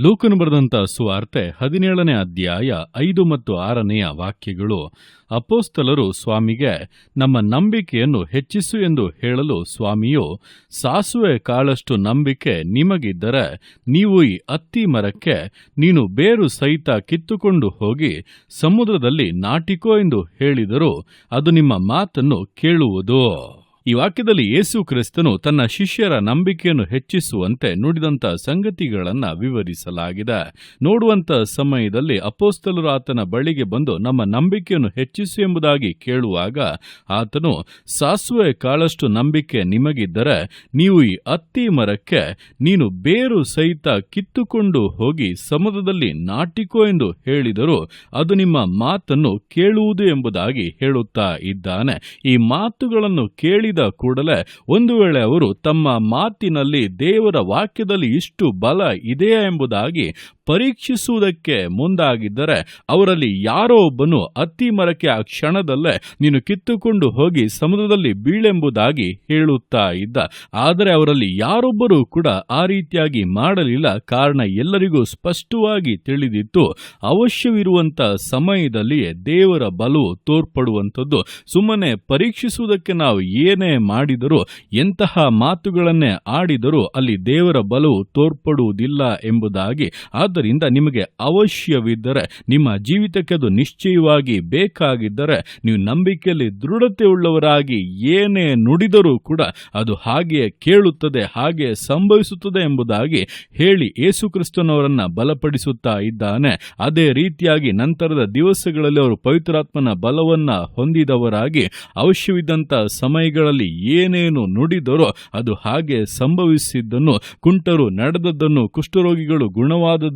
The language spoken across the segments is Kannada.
ಲೂಕನು ಬರೆದಂತ ಸುವಾರ್ತೆ ಹದಿನೇಳನೇ ಅಧ್ಯಾಯ ಐದು ಮತ್ತು ಆರನೆಯ ವಾಕ್ಯಗಳು. ಅಪೋಸ್ತಲರು ಸ್ವಾಮಿಗೆ, ನಮ್ಮ ನಂಬಿಕೆಯನ್ನು ಹೆಚ್ಚಿಸು ಎಂದು ಹೇಳಲು ಸ್ವಾಮಿಯು, ಸಾಸುವೆ ಕಾಳಷ್ಟು ನಂಬಿಕೆ ನಿಮಗಿದ್ದರೆ ನೀವು ಈ ಅತ್ತಿ ಮರಕ್ಕೆ, ನೀನು ಬೇರು ಸಹಿತ ಕಿತ್ತುಕೊಂಡು ಹೋಗಿ ಸಮುದ್ರದಲ್ಲಿ ನಾಟಿಕೋ ಎಂದು ಹೇಳಿದರೂ ಅದು ನಿಮ್ಮ ಮಾತನ್ನು ಕೇಳುವುದು. ಈ ವಾಕ್ಯದಲ್ಲಿ ಯೇಸು ಕ್ರಿಸ್ತನು ತನ್ನ ಶಿಷ್ಯರ ನಂಬಿಕೆಯನ್ನು ಹೆಚ್ಚಿಸುವಂತೆ ನುಡಿದಂತ ಸಂಗತಿಗಳನ್ನು ವಿವರಿಸಲಾಗಿದೆ. ನೋಡುವಂತ ಸಮಯದಲ್ಲಿ ಅಪೋಸ್ತಲರು ಆತನ ಬಳಿಗೆ ಬಂದು ನಮ್ಮ ನಂಬಿಕೆಯನ್ನು ಹೆಚ್ಚಿಸು ಎಂಬುದಾಗಿ ಕೇಳುವಾಗ ಆತನು, ಸಾಸುವೆ ಕಾಳಷ್ಟು ನಂಬಿಕೆ ನಿಮಗಿದ್ದರೆ ನೀವು ಈ ಅತ್ತಿ ಮರಕ್ಕೆ ನೀನು ಬೇರು ಸಹಿತ ಕಿತ್ತುಕೊಂಡು ಹೋಗಿ ಸಮುದ್ರದಲ್ಲಿ ನಾಟಿಕೋ ಎಂದು ಹೇಳಿದರೂ ಅದು ನಿಮ್ಮ ಮಾತನ್ನು ಕೇಳುವುದು ಎಂಬುದಾಗಿ ಹೇಳುತ್ತಾ ಇದ್ದಾನೆ. ಈ ಮಾತುಗಳನ್ನು ಕೇಳಿ ಕೂಡಲೇ ಒಂದು ವೇಳೆ ಅವರು ತಮ್ಮ ಮಾತಿನಲ್ಲಿ ದೇವರ ವಾಕ್ಯದಲ್ಲಿ ಇಷ್ಟು ಬಲ ಇದೆಯಾ ಎಂಬುದಾಗಿ ಪರೀಕ್ಷಿಸುವುದಕ್ಕೆ ಮುಂದಾಗಿದ್ದರೆ ಅವರಲ್ಲಿ ಯಾರೋ ಒಬ್ಬನು ಅತ್ತಿ ಮರಕ್ಕೆ ಆ ಕ್ಷಣದಲ್ಲೇ ನೀನು ಕಿತ್ತುಕೊಂಡು ಹೋಗಿ ಸಮುದ್ರದಲ್ಲಿ ಬೀಳೆಂಬುದಾಗಿ ಹೇಳುತ್ತಾ ಇದ್ದ. ಆದರೆ ಅವರಲ್ಲಿ ಯಾರೊಬ್ಬರೂ ಕೂಡ ಆ ರೀತಿಯಾಗಿ ಮಾಡಲಿಲ್ಲ. ಕಾರಣ ಎಲ್ಲರಿಗೂ ಸ್ಪಷ್ಟವಾಗಿ ತಿಳಿದಿತ್ತು. ಅವಶ್ಯವಿರುವಂತ ಸಮಯದಲ್ಲಿಯೇ ದೇವರ ಬಲವು ತೋರ್ಪಡುವಂಥದ್ದು. ಸುಮ್ಮನೆ ಪರೀಕ್ಷಿಸುವುದಕ್ಕೆ ನಾವು ಏನೇ ಮಾಡಿದರೂ, ಎಂತಹ ಮಾತುಗಳನ್ನೇ ಆಡಿದರೂ ಅಲ್ಲಿ ದೇವರ ಬಲವು ತೋರ್ಪಡುವುದಿಲ್ಲ ಎಂಬುದಾಗಿ. ಆದ್ದರಿಂದ ನಿಮಗೆ ಅವಶ್ಯವಿದ್ದರೆ, ನಿಮ್ಮ ಜೀವಿತಕ್ಕೆ ಅದು ನಿಶ್ಚಯವಾಗಿ ಬೇಕಾಗಿದ್ದರೆ, ನೀವು ನಂಬಿಕೆಯಲ್ಲಿ ದೃಢತೆ ಉಳ್ಳವರಾಗಿ ಏನೇ ನುಡಿದರೂ ಕೂಡ ಅದು ಹಾಗೆಯೇ ಕೇಳುತ್ತದೆ, ಹಾಗೆಯೇ ಸಂಭವಿಸುತ್ತದೆ ಎಂಬುದಾಗಿ ಹೇಳಿ ಯೇಸುಕ್ರಿಸ್ತನವರನ್ನು ಬಲಪಡಿಸುತ್ತಾ ಇದ್ದಾನೆ. ಅದೇ ರೀತಿಯಾಗಿ ನಂತರದ ದಿವಸಗಳಲ್ಲಿ ಅವರು ಪವಿತ್ರಾತ್ಮನ ಬಲವನ್ನ ಹೊಂದಿದವರಾಗಿ ಅವಶ್ಯವಿದ್ದಂಥ ಸಮಯಗಳಲ್ಲಿ ಏನೇನು ನುಡಿದರೋ ಅದು ಹಾಗೆ ಸಂಭವಿಸಿದ್ದನ್ನು, ಕುಂಟರು ನಡೆದದ್ದನ್ನು, ಕುಷ್ಠರೋಗಿಗಳು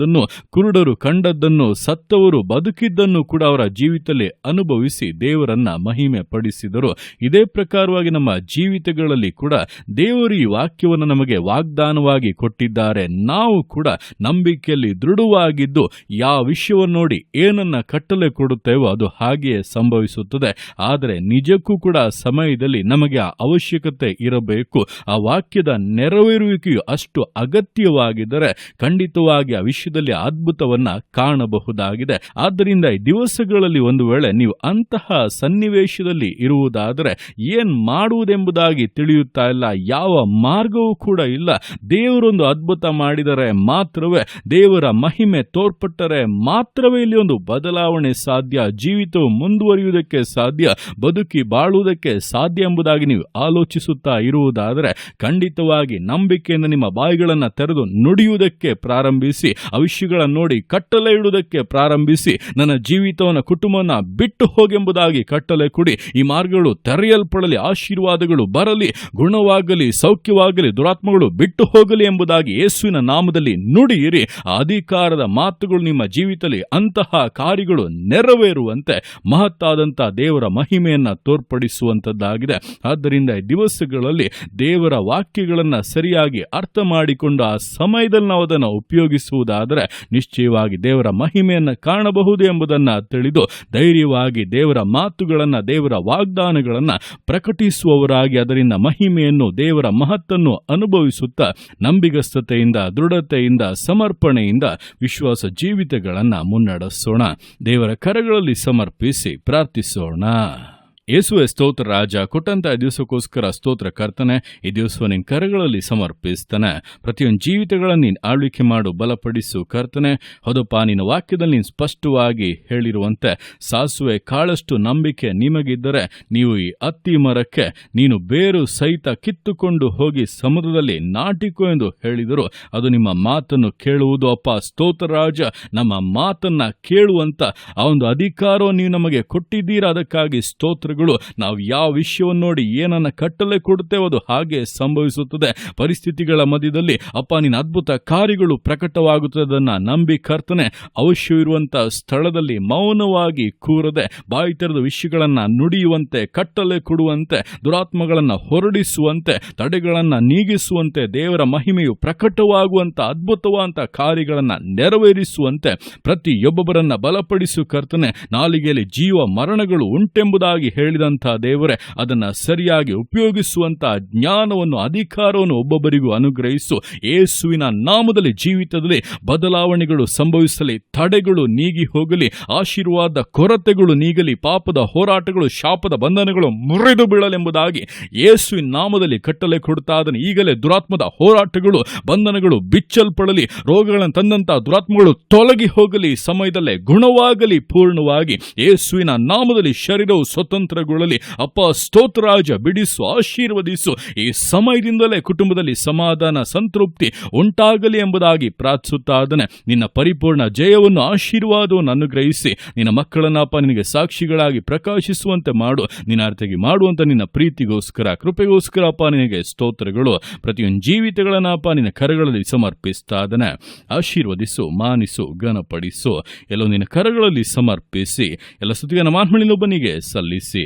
ಗುಣವಾದದನ್ನು ಕುರುಡರು ಕಂಡದ್ದನ್ನು ಸತ್ತವರು ಬದುಕಿದ್ದನ್ನು ಕೂಡ ಅವರ ಜೀವಿತದಲ್ಲಿ ಅನುಭವಿಸಿ ದೇವರನ್ನ ಮಹಿಮೆ ಪಡಿಸಿದರು ಇದೇ ಪ್ರಕಾರವಾಗಿ ನಮ್ಮ ಜೀವಿತಗಳಲ್ಲಿ ಕೂಡ ದೇವರು ಈ ವಾಕ್ಯವನ್ನು ನಮಗೆ ವಾಗ್ದಾನವಾಗಿ ಕೊಟ್ಟಿದ್ದಾರೆ. ನಾವು ಕೂಡ ನಂಬಿಕೆಯಲ್ಲಿ ದೃಢವಾಗಿದ್ದು ಯಾವ ವಿಷಯವನ್ನು ನೋಡಿ ಏನನ್ನ ಕಟ್ಟಲೆ ಕೊಡುತ್ತೇವೋ ಅದು ಹಾಗೆಯೇ ಸಂಭವಿಸುತ್ತದೆ. ಆದರೆ ನಿಜಕ್ಕೂ ಕೂಡ ಸಮಯದಲ್ಲಿ ನಮಗೆ ಆ ಅವಶ್ಯಕತೆ ಇರಬೇಕು. ಆ ವಾಕ್ಯದ ನೆರವೇರುವಿಕೆಯು ಅಷ್ಟು ಅಗತ್ಯವಾಗಿದ್ದರೆ ಖಂಡಿತವಾಗಿ ಆ ವಿಷಯದಲ್ಲಿ ಅದ್ಭುತವನ್ನ ಕಾಣಬಹುದಾಗಿದೆ. ಆದ್ದರಿಂದ ಈ ದಿವಸಗಳಲ್ಲಿ ಒಂದು ವೇಳೆ ನೀವು ಅಂತಹ ಸನ್ನಿವೇಶದಲ್ಲಿ ಇರುವುದಾದರೆ ಏನ್ ಮಾಡುವುದೆಂಬುದಾಗಿ ತಿಳಿಯುತ್ತಾ ಇಲ್ಲ, ಯಾವ ಮಾರ್ಗವೂ ಕೂಡ ಇಲ್ಲ. ದೇವರೊಂದು ಅದ್ಭುತ ಮಾಡಿದರೆ ಮಾತ್ರವೇ, ದೇವರ ಮಹಿಮೆ ತೋರ್ಪಟ್ಟರೆ ಮಾತ್ರವೇ ಇಲ್ಲಿ ಒಂದು ಬದಲಾವಣೆ ಸಾಧ್ಯ, ಜೀವಿತವು ಮುಂದುವರಿಯುವುದಕ್ಕೆ ಸಾಧ್ಯ, ಬದುಕಿ ಬಾಳುವುದಕ್ಕೆ ಸಾಧ್ಯ ಎಂಬುದಾಗಿ ನೀವು ಆಲೋಚಿಸುತ್ತಾ ಇರುವುದಾದರೆ ಖಂಡಿತವಾಗಿ ನಂಬಿಕೆಯಿಂದ ನಿಮ್ಮ ಬಾಯಿಗಳನ್ನು ತೆರೆದು ನುಡಿಯುವುದಕ್ಕೆ ಪ್ರಾರಂಭಿಸಿ ವಿಷಯಗಳನ್ನು ನೋಡಿ ಕಟ್ಟಲೆ ಇಡುವುದಕ್ಕೆ ಪ್ರಾರಂಭಿಸಿ ನನ್ನ ಜೀವಿತವನ್ನು ಕುಟುಂಬನ ಬಿಟ್ಟು ಹೋಗೆಂಬುದಾಗಿ ಕಟ್ಟಲೆ ಕೊಡಿ. ಈ ಮಾರ್ಗಗಳು ತೆರೆಯಲ್ಪಡಲಿ, ಆಶೀರ್ವಾದಗಳು ಬರಲಿ, ಗುಣವಾಗಲಿ, ಸೌಖ್ಯವಾಗಲಿ, ದುರಾತ್ಮಗಳು ಬಿಟ್ಟು ಹೋಗಲಿ ಎಂಬುದಾಗಿ ಯೇಸುವಿನ ನಾಮದಲ್ಲಿ ನುಡಿಯಿರಿ. ಅಧಿಕಾರದ ಮಾತುಗಳು ನಿಮ್ಮ ಜೀವಿತದಲ್ಲಿ ಅಂತಹ ಕಾರ್ಯಗಳು ನೆರವೇರುವಂತೆ ಮಹತ್ತಾದಂತಹ ದೇವರ ಮಹಿಮೆಯನ್ನು ತೋರ್ಪಡಿಸುವಂಥದ್ದಾಗಿದೆ. ಆದ್ದರಿಂದ ಈ ದಿವಸಗಳಲ್ಲಿ ದೇವರ ವಾಕ್ಯಗಳನ್ನು ಸರಿಯಾಗಿ ಅರ್ಥ ಮಾಡಿಕೊಂಡು ಆ ಸಮಯದಲ್ಲಿ ನಾವು ಅದನ್ನು ಉಪಯೋಗಿಸುವುದಾದರೆ ನಿಶ್ಚಯವಾಗಿ ದೇವರ ಮಹಿಮೆಯನ್ನು ಕಾಣಬಹುದು ಎಂಬುದನ್ನು ತಿಳಿದು ಧೈರ್ಯವಾಗಿ ದೇವರ ಮಾತುಗಳನ್ನು, ದೇವರ ವಾಗ್ದಾನಗಳನ್ನು ಪ್ರಕಟಿಸುವವರಾಗಿ ಅದರಿಂದ ಮಹಿಮೆಯನ್ನು, ದೇವರ ಮಹತ್ತನ್ನು ಅನುಭವಿಸುತ್ತಾ ನಂಬಿಗಸ್ತತೆಯಿಂದ, ದೃಢತೆಯಿಂದ, ಸಮರ್ಪಣೆಯಿಂದ ವಿಶ್ವಾಸ ಜೀವಿತಗಳನ್ನು ಮುನ್ನಡೆಸೋಣ. ದೇವರ ಕರಗಳಲ್ಲಿ ಸಮರ್ಪಿಸಿ ಪ್ರಾರ್ಥಿಸೋಣ. ಯೇಸುವೆ ಸ್ತೋತ್ರ, ರಾಜ ಕೊಟ್ಟಂತ ದಿವಸಕ್ಕೋಸ್ಕರ ಸ್ತೋತ್ರ ಕರ್ತನೆ, ಈ ದಿವಸ ನಿನ್ನ ಕರಗಳಲ್ಲಿ ಸಮರ್ಪಿಸ್ತಾನೆ. ಪ್ರತಿಯೊಂದು ಜೀವಿತಗಳನ್ನು ನೀನು ಆಳ್ವಿಕೆ ಮಾಡು, ಬಲಪಡಿಸು ಕರ್ತನೆ. ಹೌದಪ್ಪ, ನಿನ್ನ ವಾಕ್ಯದಲ್ಲಿ ನೀನು ಸ್ಪಷ್ಟವಾಗಿ ಹೇಳಿರುವಂತೆ, ಸಾಸುವೆ ಕಾಳಷ್ಟು ನಂಬಿಕೆ ನಿಮಗಿದ್ದರೆ, ನೀವು ಈ ಅತ್ತಿ ಮರಕ್ಕೆ, ನೀನು ಬೇರು ಸಹಿತ ಕಿತ್ತುಕೊಂಡು ಹೋಗಿ ಸಮುದ್ರದಲ್ಲಿ ನಾಟಿಕೋ ಎಂದು ಹೇಳಿದರು. ಅದು ನಿಮ್ಮ ಮಾತನ್ನು ಕೇಳುವುದು, ಅಪ್ಪ, ಸ್ತೋತ್ರ, ರಾಜ, ನಮ್ಮ ಮಾತನ್ನ ಕೇಳುವಂತ ಆ ಒಂದು ಅಧಿಕಾರವನ್ನು ನೀವು ನಮಗೆ ಕೊಟ್ಟಿದ್ದೀರಾ? ಅದಕ್ಕಾಗಿ ಸ್ತೋತ್ರ ನಾವು ಯಾವ ವಿಷಯವನ್ನು ನೋಡಿ ಏನನ್ನ ಕಟ್ಟಲೆ ಕೊಡುತ್ತೇವೋ ಅದು ಹಾಗೆ ಸಂಭವಿಸುತ್ತದೆ. ಪರಿಸ್ಥಿತಿಗಳ ಮಧ್ಯದಲ್ಲಿ ಅಪ್ಪ ನಿನ್ನ ಅದ್ಭುತ ಕಾರ್ಯಗಳು ಪ್ರಕಟವಾಗುತ್ತದನ್ನು ನಂಬಿ ಕರ್ತನೆ ಅವಶ್ಯವಿರುವಂಥ ಸ್ಥಳದಲ್ಲಿ ಮೌನವಾಗಿ ಕೂರದೆ, ಬಾಯಿ ತೆರೆದ ವಿಷಯಗಳನ್ನು ನುಡಿಯುವಂತೆ, ಕಟ್ಟಲೆ ಕೊಡುವಂತೆ, ದುರಾತ್ಮಗಳನ್ನು ಹೊರಡಿಸುವಂತೆ, ತಡೆಗಳನ್ನು ನೀಗಿಸುವಂತೆ, ದೇವರ ಮಹಿಮೆಯು ಪ್ರಕಟವಾಗುವಂಥ ಅದ್ಭುತವಾದಂಥ ಕಾರ್ಯಗಳನ್ನು ನೆರವೇರಿಸುವಂತೆ ಪ್ರತಿಯೊಬ್ಬೊಬ್ಬರನ್ನು ಬಲಪಡಿಸು ಕರ್ತನೆ, ನಾಲಿಗೆಯಲ್ಲಿ ಜೀವ ಮರಣಗಳು ಉಂಟೆಂಬುದಾಗಿ ಹೇಳಿ ಹೇಳಿದಂಥ ದೇವರೇ, ಅದನ್ನು ಸರಿಯಾಗಿ ಉಪಯೋಗಿಸುವಂತ ಜ್ಞಾನವನ್ನು, ಅಧಿಕಾರವನ್ನು ಒಬ್ಬೊಬ್ಬರಿಗೂ ಅನುಗ್ರಹಿಸು. ಯೇಸುವಿನ ನಾಮದಲ್ಲಿ ಜೀವಿತದಲ್ಲಿ ಬದಲಾವಣೆಗಳು ಸಂಭವಿಸಲಿ, ತಡೆಗಳು ನೀಗಿ ಹೋಗಲಿ, ಆಶೀರ್ವಾದ ಕೊರತೆಗಳು ನೀಗಲಿ, ಪಾಪದ ಹೋರಾಟಗಳು, ಶಾಪದ ಬಂಧನಗಳು ಮುರಿದು ಬೀಳಲೆಂಬುದಾಗಿ ಯೇಸುವಿನ ನಾಮದಲ್ಲಿ ಕಟ್ಟಲೆ ಕೊಡ್ತಾ ಅದನ್ನು ಈಗಲೇ ದುರಾತ್ಮದ ಹೋರಾಟಗಳು, ಬಂಧನಗಳು ಬಿಚ್ಚಲ್ಪಡಲಿ, ರೋಗಗಳನ್ನು ತಂದಂತಹ ದುರಾತ್ಮಗಳು ತೊಲಗಿ ಹೋಗಲಿ, ಸಮಯದಲ್ಲೇ ಗುಣವಾಗಲಿ, ಪೂರ್ಣವಾಗಿ ಯೇಸುವಿನ ನಾಮದಲ್ಲಿ ಶರೀರವು ಸ್ವತಂತ್ರಗೊಳ್ಳಲಿ ಅಪ್ಪ ಸ್ತೋತ್ರರಾಜ ಬಿಡಿಸು, ಆಶೀರ್ವದಿಸು. ಈ ಸಮಯದಿಂದಲೇ ಕುಟುಂಬದಲ್ಲಿ ಸಮಾಧಾನ, ಸಂತೃಪ್ತಿ ಉಂಟಾಗಲಿ ಎಂಬುದಾಗಿ ಪ್ರಾರ್ಥಿಸುತ್ತಾದನೆ ನಿನ್ನ ಪರಿಪೂರ್ಣ ಜಯವನ್ನು ಆಶೀರ್ವಾದವನ್ನು ಅನುಗ್ರಹಿಸಿ. ನಿನ್ನ ಮಕ್ಕಳನ್ನಪ್ಪ ನಿನಗೆ ಸಾಕ್ಷಿಗಳಾಗಿ ಪ್ರಕಾಶಿಸುವಂತೆ ಮಾಡು. ನಿನ್ನ ಅರ್ಥಗೆ ಮಾಡುವಂತ ನಿನ್ನ ಪ್ರೀತಿಗೋಸ್ಕರ, ಕೃಪೆಗೋಸ್ಕರ ಅಪ್ಪ, ನಿನಗೆ ಸ್ತೋತ್ರಗಳು. ಪ್ರತಿಯೊಂದು ಜೀವಿತಗಳನ್ನಪ್ಪ ನಿನ್ನ ಕರಗಳಲ್ಲಿ ಸಮರ್ಪಿಸ್ತಾದನೆ ಆಶೀರ್ವದಿಸು, ಮಾನಿಸು, ಘನಪಡಿಸು. ಎಲ್ಲೋ ನಿನ್ನ ಕರಗಳಲ್ಲಿ ಸಮರ್ಪಿಸಿ. ಎಲ್ಲ ಸ್ತುತಿಯ ಮಾನ್ಮಳಿನೊಬ್ಬನಿಗೆ ಸಲ್ಲಿಸಿ.